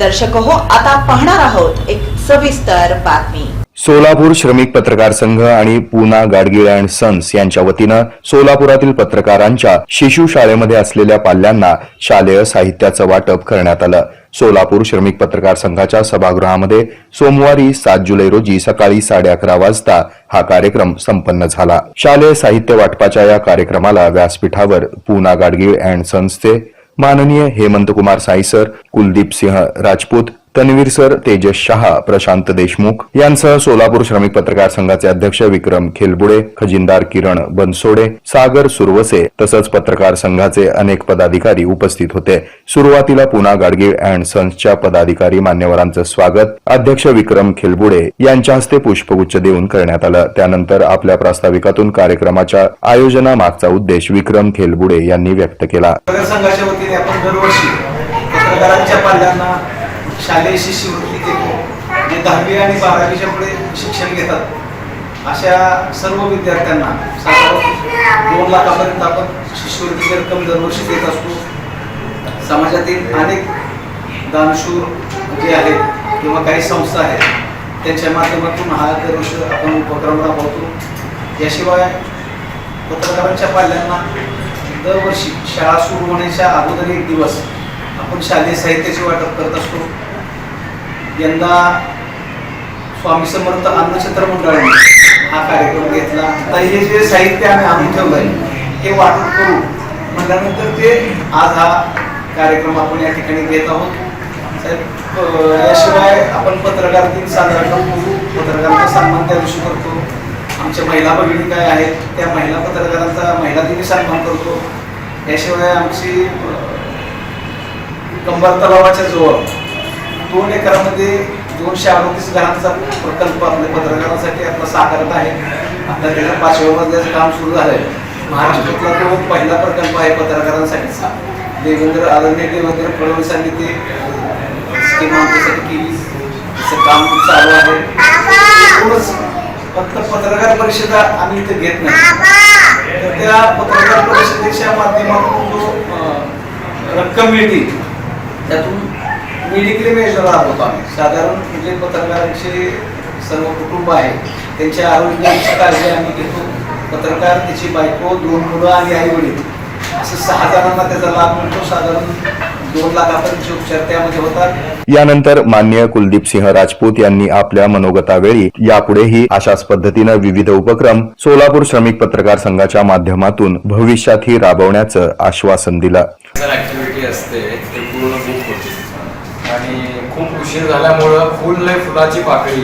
दर्शक हो आता पाहणार आहोत एक सविस्तर बातमी. सोलापूर श्रमिक पत्रकार संघ आणि पूना गाडगिळे अँड सन्स यांच्या वतीनं सोलापुरातील पत्रकारांच्या शिशु शाळेमध्ये असलेल्या पाल्यांना शालेय साहित्याचं वाटप करण्यात आलं. सोलापूर श्रमिक पत्रकार संघाच्या सभागृहामध्ये सोमवारी सात जुलै रोजी सकाळी साडे अकरा वाजता हा कार्यक्रम संपन्न झाला. शालेय साहित्य वाटपाच्या या कार्यक्रमाला व्यासपीठावर पूना गाडगीळ अँड सन्सचे माननीय हेमंत कुमार साई सर कुलदीप सिंह राजपूत तन्वीर सर तेजस शहा प्रशांत देशमुख यांसह सोलापूर श्रमिक पत्रकार संघाचे अध्यक्ष विक्रम खेलबुडे खजिनदार किरण बनसोडे सागर सुरवसे तसंच पत्रकार संघाचे अनेक पदाधिकारी उपस्थित होते. सुरुवातीला पुना गाडगीळ अँड सन्सच्या पदाधिकारी मान्यवरांचं स्वागत. अध्यक्ष विक्रम खेलबुडे यांच्या हस्ते पुष्पगुच्छ देऊन करण्यात आलं. त्यानंतर आपल्या प्रास्ताविकातून कार्यक्रमाच्या आयोजनामागचा उद्देश विक्रम खेलबुडे यांनी व्यक्त केला. पाल्यांना शालेय शिष्यवृत्ती देतो जे दहावी आणि बारावीच्या पुढे शिक्षण घेतात. अशा सर्व विद्यार्थ्यांना साधारण दोन लाखापर्यंत आपण शिष्यवृत्तीची रक्कम दरवर्षी देत असतो. समाजातील अनेक दानशूर जे आहेत किंवा काही संस्था आहेत त्यांच्या माध्यमातून हा दरवर्षी आपण उपक्रम राबवतो. याशिवाय पत्रकारांच्या पाल्यांना दरवर्षी शाळा सुरू होण्याच्या अगोदर एक दिवस आपण शालेय साहित्याचे वाटप करत असतो. यंदा स्वामी समर्थ अन्नक्षेत्र मंडळाने हा कार्यक्रम घेतला. तर हे जे साहित्य आम्ही आणून ठेवलं आहे हे वाटप करू म्हटल्यानंतर ते आज हा कार्यक्रम आपण या ठिकाणी घेत आहोत. साहेब याशिवाय आपण पत्रकार दिन साजरा करतो पत्रकारांचा सन्मान त्या दिवशी करतो. आमच्या महिला भगिनी काय आहेत त्या महिला पत्रकारांचा महिला दिनी सन्मान करतो. याशिवाय आमची कंबर तलावाच्या जवळ. दोन एकरामध्ये दोनशे अडतीस घरांचा प्रकल्प आपल्या पत्रकारांसाठी आपला साकारत आहे. आता त्याच्या पाचव्या मजल्याचं काम सुरू झालंय. महाराष्ट्रातला तो पहिला प्रकल्प आहे पत्रकारांसाठीचा देवेंद्र आदरणीय देवेंद्र फडणवीसांनी ते स्कीम आमच्यासाठी केली. त्याचं काम चालू आहे. एकूणच फक्त पत्रकार परिषदा आम्ही इथे घेत नाही. तर त्या पत्रकार परिषदेच्या माध्यमातून जो रक्कम मिळते. त्यातून मेडिक्लेम योजना राबवतो आम्ही. साधारण जे पत्रकारांचे सर्व कुटुंब आहे त्यांच्या आरोग्याची काळजी आम्ही घेतो. पत्रकार त्याची बायको दोन मुलं आणि आई वडील. असं सहा जणांना त्याचा लाभ मिळतो. साधारण यानंतर मान्य कुलदीप सिंह राजपूत यांनी आपल्या मनोगतावेळी यापुढेही अशाच पद्धतीनं विविध उपक्रम सोलापूर श्रमिक पत्रकार संघाच्या माध्यमातून भविष्यातही राबवण्याचं आश्वासन दिलं. असते ते पूर्ण बुक होते आणि खूप उशीर झाल्यामुळं फुल नाही फुलाची पाकळी.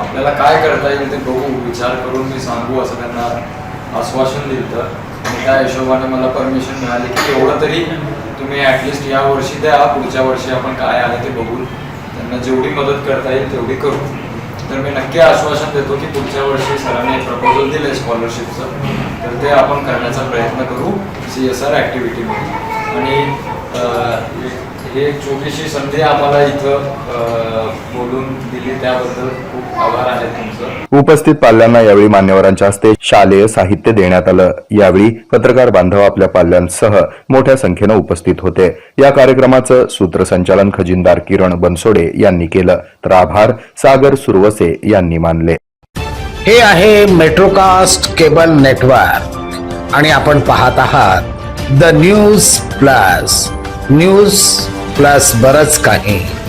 आपल्याला काय करता येईल ते बघू विचार करून मी सांगू असं त्यांना आश्वासन दिलं आणि त्या हिशोबाने मला परमिशन मिळाली की एवढं तरी तुम्ही ॲटलिस्ट या वर्षी द्या पुढच्या वर्षी आपण काय आहे ते बघून. त्यांना जेवढी मदत करता येईल तेवढी करू. तर मी नक्की आश्वासन देतो की पुढच्या वर्षी सरांनी एक प्रपोजल दिलं स्कॉलरशिपचं तर ते आपण करण्याचा प्रयत्न करू सी एस आर ॲक्टिव्हिटीमध्ये आणि हे एक छोटीशी संधी आम्हाला इथं बोलून दिली. त्याबद्दल खूप आभार आहे तुमचं. उपस्थित पाल्यांना यावेळी मान्यवरांच्या हस्ते शालेय साहित्य देण्यात आलं. यावेळी पत्रकार बांधव आपल्या पाल्यांसह मोठ्या संख्येनं उपस्थित होते. या कार्यक्रमाचं सूत्रसंचालन खजिनदार किरण बनसोडे यांनी केलं. तर आभार सागर सुरवसे यांनी मानले. हे आहे मेट्रोकास्ट केबल नेटवर्क. आणि आपण पाहत आहात the news plus. News plus बरच काही.